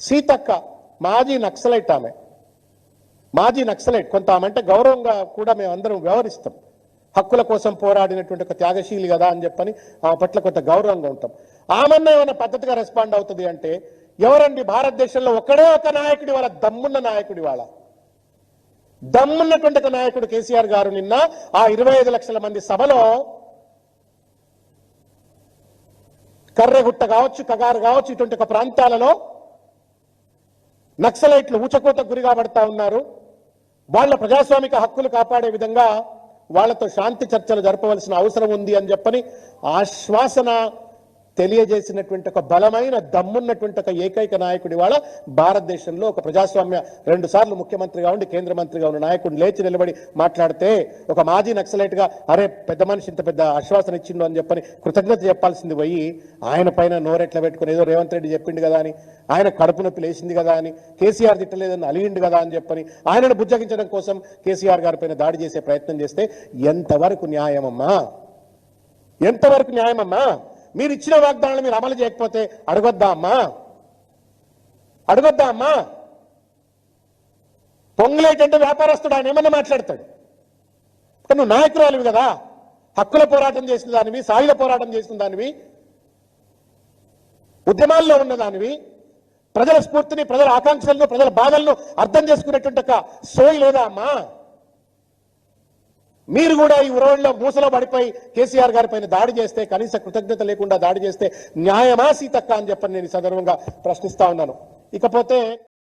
సీతక్క మాజీ నక్సలైట్ ఆమె. మాజీ నక్సలైట్. కొంత ఆమె అంటే గౌరవంగా కూడా మేము అందరం వ్యవహరిస్తాం. హక్కుల కోసం పోరాడినటువంటి ఒక త్యాగశీలి కదా అని చెప్పని ఆమె పట్ల కొంత గౌరవంగా ఉంటాం. ఆమెన్న ఏమైనా పద్ధతిగా రెస్పాండ్ అవుతుంది అంటే ఎవరండి భారతదేశంలో ఒకడే ఒక నాయకుడి వాళ్ళ? దమ్మున్న నాయకుడి వాళ్ళ. దమ్మున్నటువంటి ఒక నాయకుడు కేసీఆర్ గారు నిన్న ఆ ఇరవై ఐదు లక్షల మంది సభలో కర్రెగుట్ట కావచ్చు కగారు కావచ్చు ఇటువంటి ఒక ప్రాంతాలలో నక్సలైట్లు ఊచకోత గురి కాబడతా ఉన్నారు. వాళ్ళ ప్రజాస్వామిక హక్కులు కాపాడే విధంగా వాళ్ళతో శాంతి చర్చలు జరపవలసిన అవసరం ఉంది అని చెప్పని ఆశ్వాసన తెలియజేసినటువంటి ఒక బలమైన దమ్మున్నటువంటి ఒక ఏకైక నాయకుడి వాళ్ళ భారతదేశంలో ఒక ప్రజాస్వామ్య రెండు సార్లు ముఖ్యమంత్రిగా ఉండి కేంద్ర మంత్రిగా ఉన్న నాయకుడు లేచి నిలబడి మాట్లాడితే ఒక మాజీ నక్సలైట్గా అరే పెద్ద మనిషి ఇంత పెద్ద ఆశ్వాసన ఇచ్చిండు అని చెప్పని కృతజ్ఞత చెప్పాల్సింది పోయి ఆయన పైన నోరెట్ల పెట్టుకుని ఏదో రేవంత్ రెడ్డి చెప్పిండు కదా అని ఆయన కడుపు నొప్పి లేచింది కదా అని కేసీఆర్ తిట్టలేదని అలిగిండు కదా అని చెప్పని ఆయనను బుజ్జగించడం కోసం కేసీఆర్ గారి పైన దాడి చేసే ప్రయత్నం చేస్తే ఎంతవరకు న్యాయమమ్మా? ఎంతవరకు న్యాయమమ్మా? మీరు ఇచ్చిన వాగ్దానాలు మీరు అమలు చేయకపోతే అడగొద్దా అమ్మా? అడగొద్దా అమ్మా? పొంగులేటంటే వ్యాపారస్తుడు ఆయన ఏమన్నా మాట్లాడతాడు? నువ్వు నాయకురాలివి కదా హక్కుల పోరాటం చేసిన దానివి సాయుధ పోరాటం చేసిన దానివి ఉద్యమాల్లో ఉన్న దానివి ప్రజల స్ఫూర్తిని ప్రజల ఆకాంక్షలను ప్రజల బాధలను అర్థం చేసుకునేటువంటి ఒక సోయి లేదా అమ్మా? మీరు కూడా ఈ ఉరవడిలో మూసలో పడిపోయి కేసీఆర్ గారి పైన దాడి చేస్తే కనీస కృతజ్ఞత లేకుండా దాడి చేస్తే న్యాయమా సీతక్క అని చెప్పని నేను సందర్భంగా ప్రశ్నిస్తా ఉన్నాను. ఇకపోతే